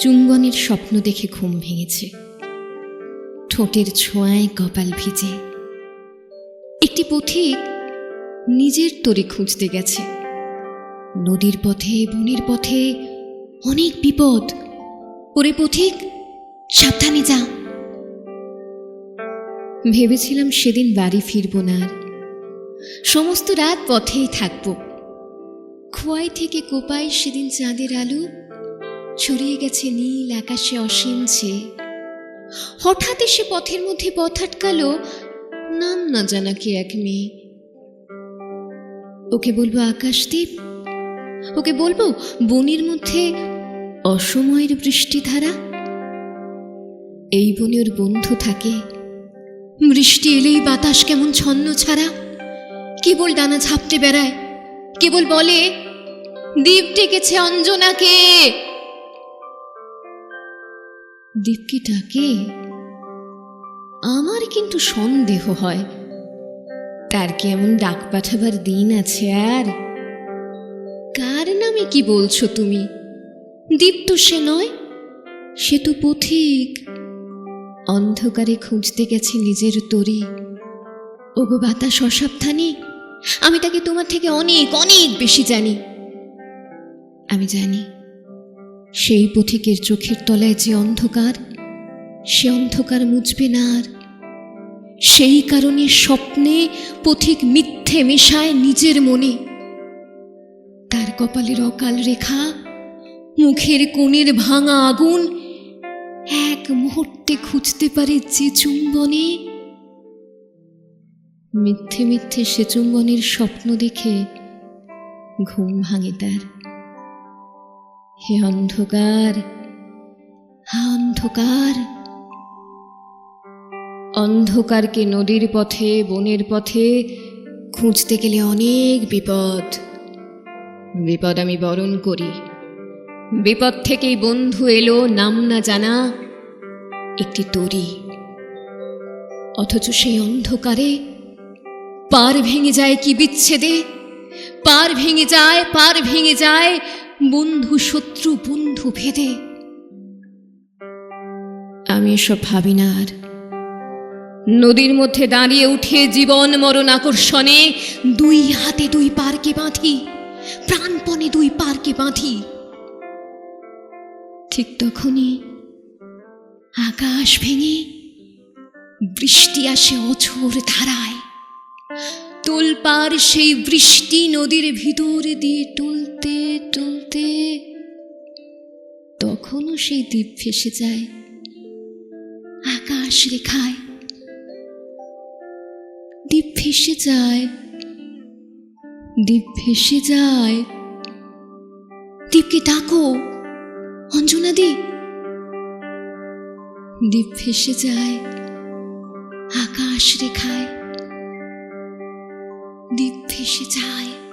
চুম্বনের স্বপ্ন দেখে ঘুম ভেঙেছে। ঠোঁটের ছোঁয়ায় কপাল ভিজে। একটি পথিক নিজের তরে খুঁজতে গেছে। নদীর পথে, বনের পথে অনেক বিপদ। ওরে পথিক, সাবধানে যা। ভেবেছিলাম সেদিন বাড়ি ফিরব না সমস্ত রাত পথেই থাকব। খোয়াই থেকে কোপাই সেদিন চাঁদের আলো ছড়িয়ে গেছে নীল আকাশে অসীম চেয়ে হঠাৎ এসে পথের মধ্যে পথ আটকালো, নাম না জানা কি এক মেয়ে। ওকে বলব আকাশদ্বীপ ওকে বলব বনের মধ্যে অসময়ের বৃষ্টিধারা। এই বনে ওর বন্ধু থাকে। বৃষ্টি এলেই বাতাস কেমন ছন্ন ছাড়া। কেবল ডানা ঝাপটে বেড়ায়, কেবল বলে দ্বীপ ডেকেছে অঞ্জনাকে। দীপকে ডাকে আমার কিন্তু সন্দেহ হয়। তার কি এমন ডাক পাঠাবার দিন আছে আর? কার নামে কি বলছো তুমি? দীপ তো সে নয়, সে তো পথিক। অন্ধকারে খুঁজতে গেছে নিজের তরি। ওগো বাতাস অসাবধানী, আমি তাকে তোমার থেকে অনেক অনেক বেশি জানি। আমি জানি সেই পথিকের চোখের তলায় যে অন্ধকার, সে অন্ধকার মুছবে না আর। সেই কারণে স্বপ্নে পথিক মিথ্যে মেশায় নিজের মনে। তার কপালের অকাল রেখা, মুখের কোণের ভাঙা আগুন, এক মুহূর্তে খুঁজতে পারে যে চুম্বনে। মিথ্যে মিথ্যে সে চুম্বনের স্বপ্ন দেখে ঘুম ভাঙে তার। হে অন্ধকার হা অন্ধকার। অন্ধকারকে নদীর পথে, বনের পথে খুঁজতে গেলে অনেক বিপদ। বিপদ আমি বরণ করি। বিপদ থেকেই বন্ধু এলো, নাম না জানা একটি তরি। অথচ সেই অন্ধকারে পার ভেঙে যায় কি বিচ্ছেদে? পার ভেঙে যায়, পার ভেঙে যায় বন্ধু শত্রু বন্ধু ভেদে। আমি এসব ভাবি না আর। নদীর মধ্যে দাঁড়িয়ে উঠে জীবন মরণ আকর্ষণে দুই হাতে দুই পারকে বাঁধি, প্রাণপণে দুই পারকে বাঁধি। ঠিক তখনই আকাশ ভেঙে বৃষ্টি আসে অঝোর ধারায়। তোলপার সেই বৃষ্টি নদীর ভিতর দিয়ে টলতে টলতে, তখনও সেই দ্বীপ ভেসে যায়। আকাশ রেখায় দ্বীপ ভেসে যায়, দ্বীপ ভেসে যায়। দ্বীপকে ডাকো, অঞ্জনা দি। দ্বীপ ভেসে যায় আকাশ রেখায়। thì she dài